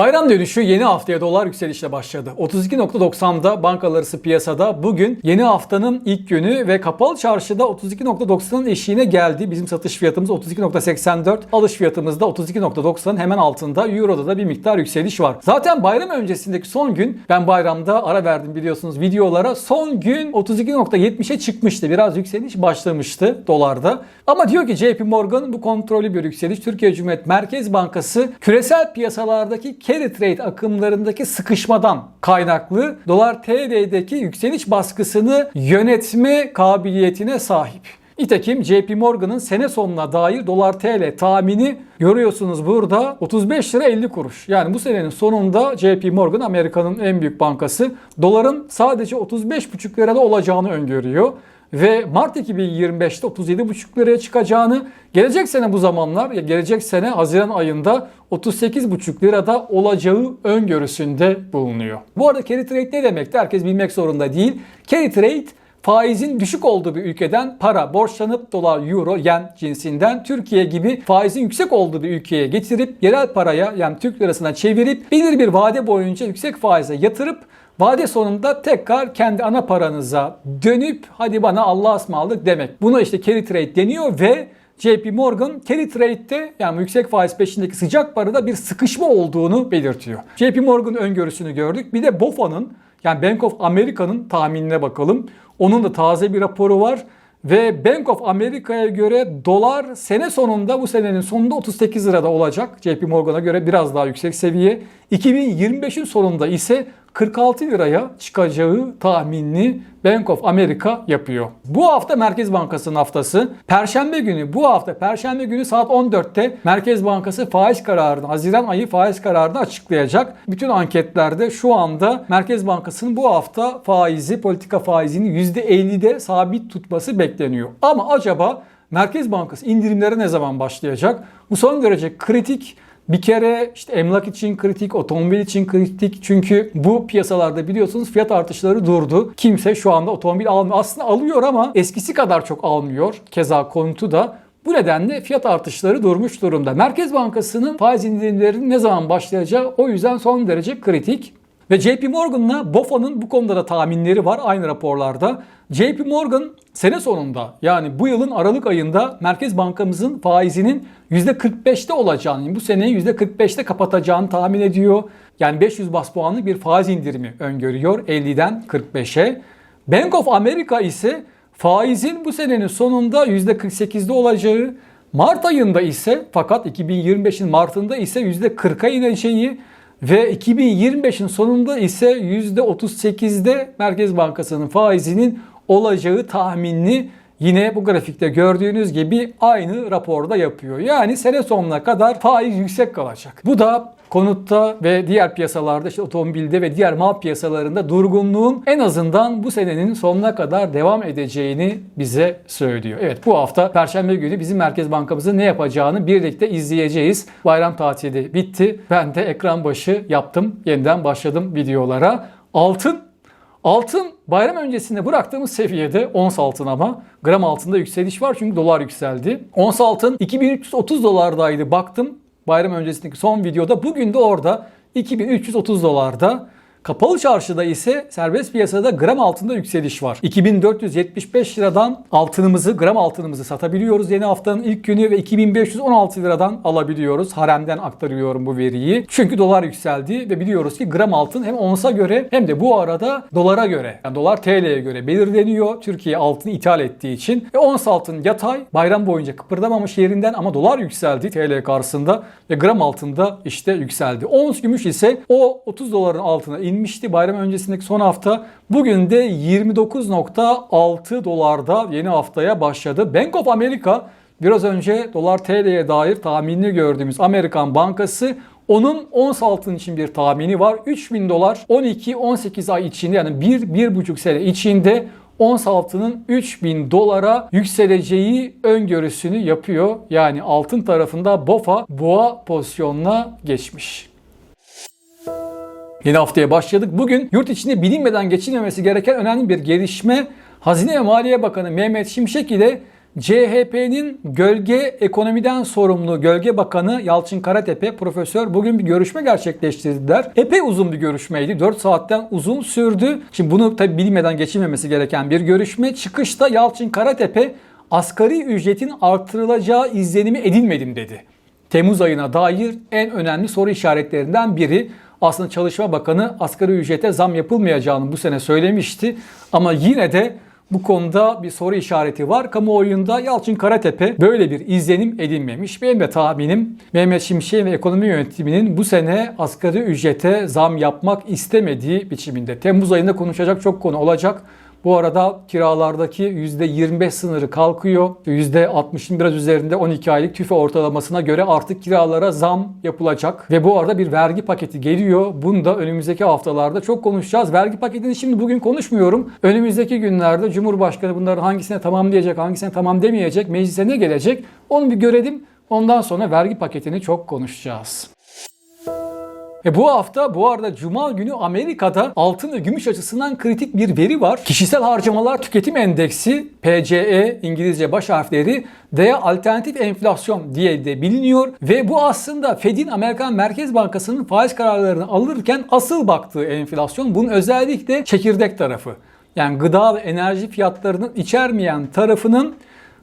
Bayram dönüşü yeni haftaya dolar yükselişle başladı. 32.90'da bankalar arası piyasada bugün yeni haftanın ilk günü ve kapalı çarşıda 32.90'ın eşiğine geldi. Bizim satış fiyatımız 32.84, alış fiyatımız da 32.90'ın hemen altında. Euro'da da bir miktar yükseliş var. Zaten bayram öncesindeki son gün ben bayramda ara verdim biliyorsunuz videolara. Son gün 32.70'e çıkmıştı. Biraz yükseliş başlamıştı dolarda. Ama diyor ki JP Morgan bu kontrollü bir yükseliş. Türkiye Cumhuriyet Merkez Bankası küresel piyasalardaki carry trade akımlarındaki sıkışmadan kaynaklı dolar TL'deki yükseliş baskısını yönetme kabiliyetine sahip. Nitekim JP Morgan'ın sene sonuna dair dolar TL tahmini görüyorsunuz burada 35 lira 50 kuruş. Yani bu senenin sonunda JP Morgan Amerika'nın en büyük bankası doların sadece 35,5 lirada olacağını öngörüyor ve Mart 2025'te 37,5 liraya çıkacağını, gelecek sene bu zamanlar, gelecek sene Haziran ayında 38,5 lirada olacağı öngörüsünde bulunuyor. Bu arada carry trade ne demekti? Herkes bilmek zorunda değil. Carry trade faizin düşük olduğu bir ülkeden para borçlanıp dolar, euro, yen cinsinden Türkiye gibi faizin yüksek olduğu bir ülkeye getirip yerel paraya yani Türk lirasına çevirip belirli bir vade boyunca yüksek faize yatırıp Vade sonunda tekrar kendi ana paranıza dönüp hadi bana Allah'a ısmarladık demek. Buna işte carry trade deniyor ve JP Morgan carry trade'de yani yüksek faiz peşindeki sıcak parada bir sıkışma olduğunu belirtiyor. JP Morgan öngörüsünü gördük. Bir de BOFA'nın yani Bank of America'nın tahminine bakalım. Onun da taze bir raporu var. Ve Bank of America'ya göre dolar sene sonunda bu senenin sonunda 38 lirada olacak. JP Morgan'a göre biraz daha yüksek seviye. 2025'in sonunda ise 46 liraya çıkacağı tahminini Bank of America yapıyor. Bu hafta Merkez Bankası'nın haftası. Perşembe günü bu hafta Perşembe günü saat 14'te Merkez Bankası faiz kararını, Haziran ayı faiz kararını açıklayacak. Bütün anketlerde şu anda Merkez Bankası'nın bu hafta faizi, politika faizini %50'de sabit tutması bekleniyor. Ama acaba Merkez Bankası indirimlere ne zaman başlayacak? Bu son derece kritik bir kere işte emlak için kritik, otomobil için kritik. Çünkü bu piyasalarda biliyorsunuz fiyat artışları durdu. Kimse şu anda otomobil almıyor. Aslında alıyor ama eskisi kadar çok almıyor. Keza konutu da bu nedenle fiyat artışları durmuş durumda. Merkez Bankası'nın faiz indirimlerinin ne zaman başlayacağı o yüzden son derece kritik. Ve JP Morgan'la BOFA'nın bu konuda da tahminleri var aynı raporlarda. JP Morgan sene sonunda yani bu yılın Aralık ayında Merkez Bankamızın faizinin %45'te olacağını, bu seneyi %45'te kapatacağını tahmin ediyor. Yani 500 bas puanlık bir faiz indirimi öngörüyor 50'den 45'e. Bank of America ise faizin bu senenin sonunda %48'de olacağı, Mart ayında ise fakat 2025'in Mart'ında ise %40'a ineceği ve 2025'in sonunda ise %38'de Merkez Bankası'nın faizinin olacağı tahminini yine bu grafikte gördüğünüz gibi aynı raporda yapıyor. Yani sene sonuna kadar faiz yüksek kalacak. Bu da konutta ve diğer piyasalarda işte otomobilde ve diğer mal piyasalarında durgunluğun en azından bu senenin sonuna kadar devam edeceğini bize söylüyor. Evet bu hafta Perşembe günü bizim Merkez Bankamızın ne yapacağını birlikte izleyeceğiz. Bayram tatili bitti. Ben de ekran başı yaptım. Yeniden başladım videolara. Altın Altın bayram öncesinde bıraktığımız seviyede ons altın ama gram altında yükseliş var çünkü dolar yükseldi. Ons altın 2330 dolardaydı baktım bayram öncesindeki son videoda. Bugün de orada 2330 dolarda. Kapalı çarşıda ise serbest piyasada gram altında yükseliş var. 2475 liradan altınımızı, gram altınımızı satabiliyoruz yeni haftanın ilk günü ve 2516 liradan alabiliyoruz. Haremden aktarıyorum bu veriyi. Çünkü dolar yükseldi ve biliyoruz ki gram altın hem onsa göre hem de bu arada dolara göre, yani dolar TL'ye göre belirleniyor. Türkiye altını ithal ettiği için. Ve ons altın yatay bayram boyunca kıpırdamamış yerinden ama dolar yükseldi TL karşısında ve gram altında işte yükseldi. Ons gümüş ise o 30 doların altına inmişti bayram öncesindeki son hafta. Bugün de 29.6 dolarda yeni haftaya başladı. Bank of America biraz önce dolar TL'ye dair tahminini gördüğümüz Amerikan Bankası onun ons altın için bir tahmini var. 3000 dolar 12-18 ay içinde yani 1-1,5 sene içinde ons altının 3000 dolara yükseleceği öngörüsünü yapıyor. Yani altın tarafında BOFA boğa pozisyonuna geçmiş. Yeni haftaya başladık. Bugün yurt içinde bilinmeden geçilmemesi gereken önemli bir gelişme Hazine ve Maliye Bakanı Mehmet Şimşek ile CHP'nin gölge ekonomiden sorumlu Gölge Bakanı Yalçın Karatepe profesör bugün bir görüşme gerçekleştirdiler. Epey uzun bir görüşmeydi. 4 saatten uzun sürdü. Şimdi bunu tabi bilmeden geçilmemesi gereken bir görüşme. Çıkışta Yalçın Karatepe asgari ücretin artırılacağı izlenimi edinmedim dedi. Temmuz ayına dair en önemli soru işaretlerinden biri. Aslında Çalışma Bakanı asgari ücrete zam yapılmayacağını bu sene söylemişti. Ama yine de bu konuda bir soru işareti var. Kamuoyunda Yalçın Karatepe böyle bir izlenim edinmemiş. Benim de tahminim Mehmet Şimşek ve ekonomi yönetiminin bu sene asgari ücrete zam yapmak istemediği biçiminde. Temmuz ayında konuşacak çok konu olacak. Bu arada kiralardaki %25 sınırı kalkıyor. %60'ın biraz üzerinde 12 aylık tüfe ortalamasına göre artık kiralara zam yapılacak. Ve bu arada bir vergi paketi geliyor. Bunu da önümüzdeki haftalarda çok konuşacağız. Vergi paketini şimdi bugün konuşmuyorum. Önümüzdeki günlerde Cumhurbaşkanı bunların hangisine tamam diyecek, hangisine tamam demeyecek, meclise ne gelecek onu bir görelim. Ondan sonra vergi paketini çok konuşacağız. E bu hafta bu arada Cuma günü Amerika'da altın ve gümüş açısından kritik bir veri var. Kişisel harcamalar tüketim endeksi PCE İngilizce baş harfleri veya alternatif enflasyon diye de biliniyor ve bu aslında Fed'in Amerikan Merkez Bankası'nın faiz kararlarını alırken asıl baktığı enflasyon. Bunun özellikle çekirdek tarafı. Yani gıda ve enerji fiyatlarının içermeyen tarafının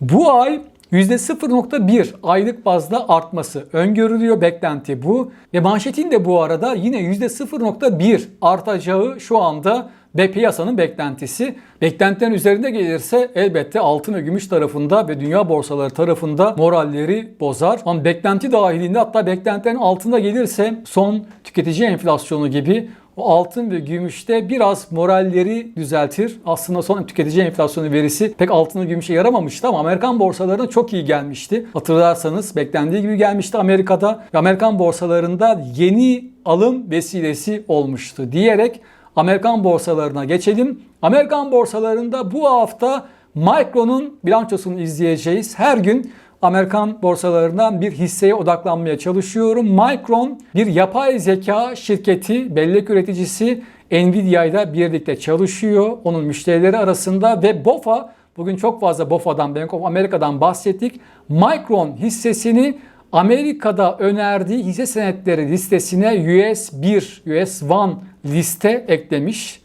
bu ay %0.1 aylık bazda artması öngörülüyor. Beklenti bu. Ve manşetin de bu arada yine %0.1 artacağı şu anda ve piyasanın beklentisi. Beklentilerin üzerinde gelirse elbette altın ve gümüş tarafında ve dünya borsaları tarafında moralleri bozar. Ama beklenti dahilinde hatta beklentilerin altında gelirse son tüketici enflasyonu gibi o altın ve gümüşte biraz moralleri düzeltir. Aslında son tüketici enflasyonu verisi pek altın ve gümüşe yaramamıştı ama Amerikan borsalarına çok iyi gelmişti. Hatırlarsanız beklendiği gibi gelmişti Amerika'da. Ve Amerikan borsalarında yeni alım vesilesi olmuştu diyerek Amerikan borsalarına geçelim. Amerikan borsalarında bu hafta Micron'un bilançosunu izleyeceğiz. Her gün Amerikan borsalarından bir hisseye odaklanmaya çalışıyorum. Micron bir yapay zeka şirketi, bellek üreticisi Nvidia ile birlikte çalışıyor. Onun müşterileri arasında ve BOFA bugün çok fazla BOFA'dan, Bank of America'dan bahsettik. Micron hissesini Amerika'da önerdiği hisse senetleri listesine US 1, US 1 liste eklemiş.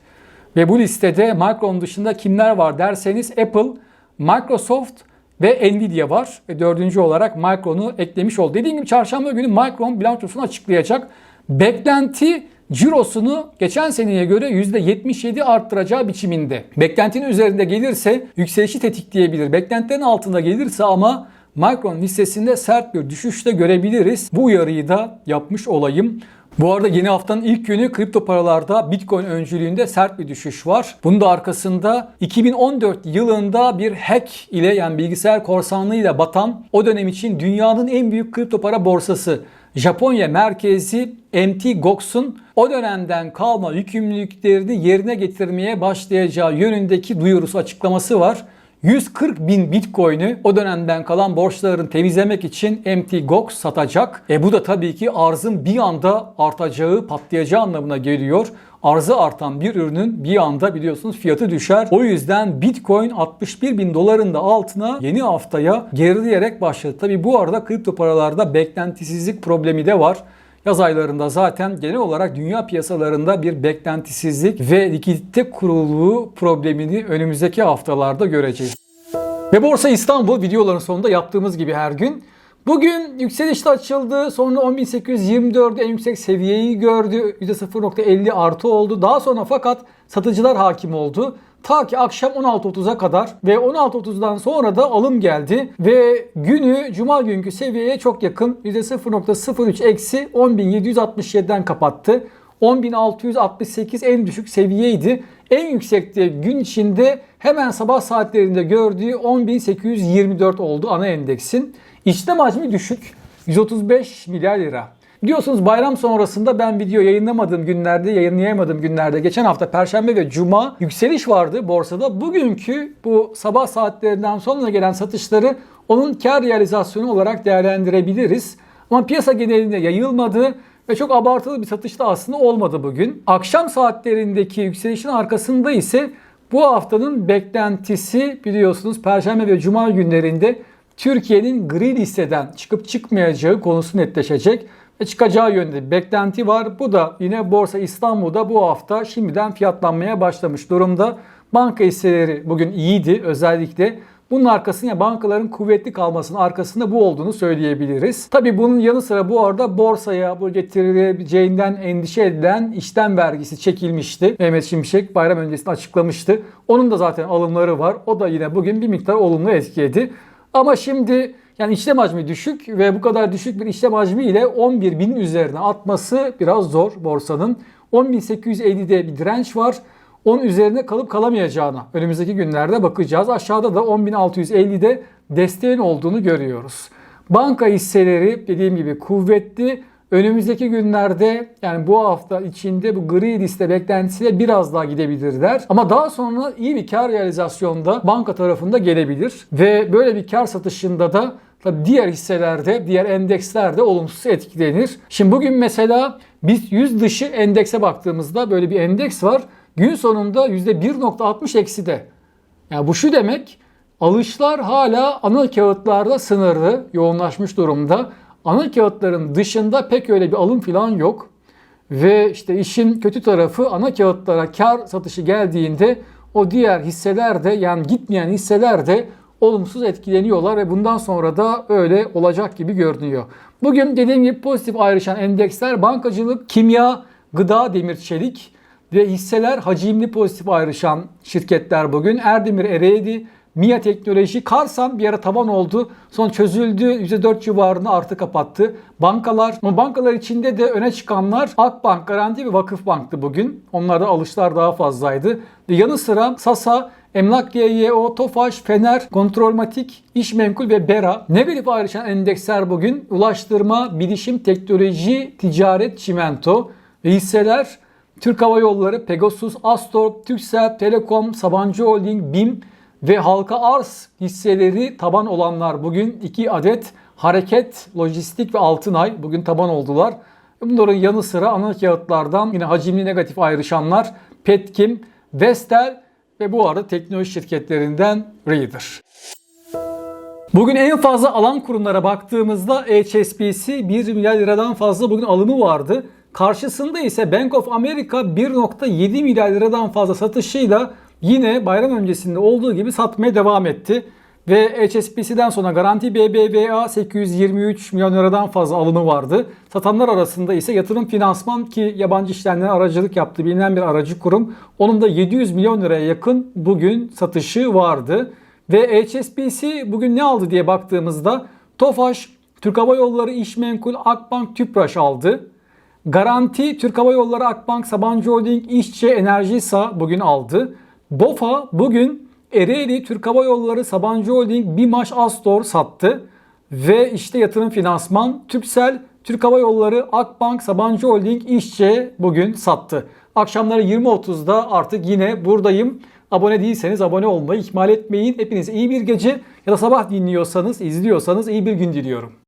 Ve bu listede Micron dışında kimler var derseniz Apple, Microsoft ve Nvidia var. Ve dördüncü olarak Micron'u eklemiş oldu. Dediğim gibi çarşamba günü Micron bilançosunu açıklayacak. Beklenti cirosunu geçen seneye göre %77 arttıracağı biçiminde. Beklentinin üzerinde gelirse yükselişi tetikleyebilir. Beklentilerin altında gelirse ama Micron hissesinde sert bir düşüş de görebiliriz. Bu uyarıyı da yapmış olayım. Bu arada yeni haftanın ilk günü kripto paralarda Bitcoin öncülüğünde sert bir düşüş var. Bunun da arkasında 2014 yılında bir hack ile yani bilgisayar korsanlığıyla batan o dönem için dünyanın en büyük kripto para borsası Japonya merkezi MT Gox'un o dönemden kalma yükümlülüklerini yerine getirmeye başlayacağı yönündeki duyurusu açıklaması var. 140 bin bitcoin'i o dönemden kalan borçlarını temizlemek için MT Gox satacak. E bu da tabii ki arzın bir anda artacağı, patlayacağı anlamına geliyor. Arzı artan bir ürünün bir anda biliyorsunuz fiyatı düşer. O yüzden Bitcoin 61 bin doların da altına yeni haftaya gerileyerek başladı. Tabii bu arada kripto paralarda beklentisizlik problemi de var. Yaz aylarında zaten genel olarak dünya piyasalarında bir beklentisizlik ve likidite kuruluğu problemini önümüzdeki haftalarda göreceğiz. Ve Borsa İstanbul videoların sonunda yaptığımız gibi her gün Bugün yükselişte açıldı. Sonra 10.824'ü en yüksek seviyeyi gördü. %0.50 artı oldu. Daha sonra fakat satıcılar hakim oldu. Ta ki akşam 16.30'a kadar ve 16.30'dan sonra da alım geldi ve günü cuma günkü seviyeye çok yakın %0.03 eksi 10.767'den kapattı. 10.668 en düşük seviyeydi. En yüksekte gün içinde hemen sabah saatlerinde gördüğü 10.824 oldu ana endeksin. İşlem hacmi düşük. 135 milyar lira. Biliyorsunuz bayram sonrasında ben video yayınlamadığım günlerde, yayınlayamadığım günlerde geçen hafta Perşembe ve Cuma yükseliş vardı borsada. Bugünkü bu sabah saatlerinden sonra gelen satışları onun kar realizasyonu olarak değerlendirebiliriz. Ama piyasa genelinde yayılmadı ve çok abartılı bir satış da aslında olmadı bugün. Akşam saatlerindeki yükselişin arkasında ise Bu haftanın beklentisi biliyorsunuz Perşembe ve Cuma günlerinde Türkiye'nin gri listeden çıkıp çıkmayacağı konusu netleşecek çıkacağı yönde bir beklenti var. Bu da yine Borsa İstanbul'da bu hafta şimdiden fiyatlanmaya başlamış durumda. Banka hisseleri bugün iyiydi özellikle. Bunun arkasında bankaların kuvvetli kalmasının arkasında bu olduğunu söyleyebiliriz. Tabi bunun yanı sıra bu arada borsaya bu getirileceğinden endişe edilen işlem vergisi çekilmişti. Mehmet Şimşek bayram öncesinde açıklamıştı. Onun da zaten alımları var. O da yine bugün bir miktar olumlu etkiledi. Ama şimdi yani işlem hacmi düşük ve bu kadar düşük bir işlem hacmi ile 11 bin üzerine atması biraz zor borsanın. 10.850'de bir direnç var. Onun üzerine kalıp kalamayacağına önümüzdeki günlerde bakacağız. Aşağıda da 10.650'de desteğin olduğunu görüyoruz. Banka hisseleri dediğim gibi kuvvetli. Önümüzdeki günlerde yani bu hafta içinde bu gri liste beklentisiyle biraz daha gidebilirler. Ama daha sonra iyi bir kar realizasyonda banka tarafında gelebilir. Ve böyle bir kar satışında da tabii diğer hisselerde, diğer endekslerde olumsuz etkilenir. Şimdi bugün mesela biz 100 dışı endekse baktığımızda böyle bir endeks var. Gün sonunda %1.60 ekside. Yani bu şu demek alışlar hala ana kağıtlarda sınırlı, yoğunlaşmış durumda. Ana kağıtların dışında pek öyle bir alım falan yok. Ve işte işin kötü tarafı ana kağıtlara kar satışı geldiğinde o diğer hisseler de yani gitmeyen hisseler de olumsuz etkileniyorlar ve bundan sonra da öyle olacak gibi görünüyor. Bugün dediğim gibi pozitif ayrışan endeksler bankacılık, kimya, gıda, demir, çelik ve hisseler hacimli pozitif ayrışan şirketler bugün. Erdemir Ereğli, MIA Teknoloji, Karsan bir ara tavan oldu. Son çözüldü. %4 civarında artı kapattı. Bankalar, ama bankalar içinde de öne çıkanlar Akbank, Garanti ve Vakıfbank'tı bugün. Onlarda alışlar daha fazlaydı. Yanı sıra Sasa, Emlak GYO, Tofaş, Fener, Kontrolmatik, İşmenkul ve Bera. Negatif ayrışan endeksler bugün ulaştırma, bilişim, teknoloji, ticaret, çimento ve hisseler Türk Hava Yolları, Pegasus, Astor, Türksel, Telekom, Sabancı Holding, BİM ve halka arz hisseleri taban olanlar bugün 2 adet Hareket, Lojistik ve Altınay bugün taban oldular. Bunların yanı sıra ana kağıtlardan yine hacimli negatif ayrışanlar Petkim, Vestel ve bu arada teknoloji şirketlerinden Reader. Bugün en fazla alan kurumlara baktığımızda HSBC 1 milyar liradan fazla bugün alımı vardı. Karşısında ise Bank of America 1.7 milyar liradan fazla satışıyla yine bayram öncesinde olduğu gibi satmaya devam etti. Ve HSBC'den sonra Garanti BBVA 823 milyon liradan fazla alımı vardı. Satanlar arasında ise yatırım finansman ki yabancı işlemlere aracılık yaptığı bilinen bir aracı kurum. Onun da 700 milyon liraya yakın bugün satışı vardı. Ve HSBC bugün ne aldı diye baktığımızda Tofaş, Türk Hava Yolları, İşmenkul, Akbank, Tüpraş aldı. Garanti Türk Hava Yolları, Akbank, Sabancı Holding, İşçi, Enerjisa bugün aldı. BOFA bugün Ereğli, Türk Hava Yolları, Sabancı Holding, BİMAŞ, Astor sattı. Ve işte yatırım finansman, Türksel, Türk Hava Yolları, Akbank, Sabancı Holding, İşçi bugün sattı. Akşamları 20.30'da artık yine buradayım. Abone değilseniz abone olmayı ihmal etmeyin. Hepinize iyi bir gece ya da sabah dinliyorsanız, izliyorsanız iyi bir gün diliyorum.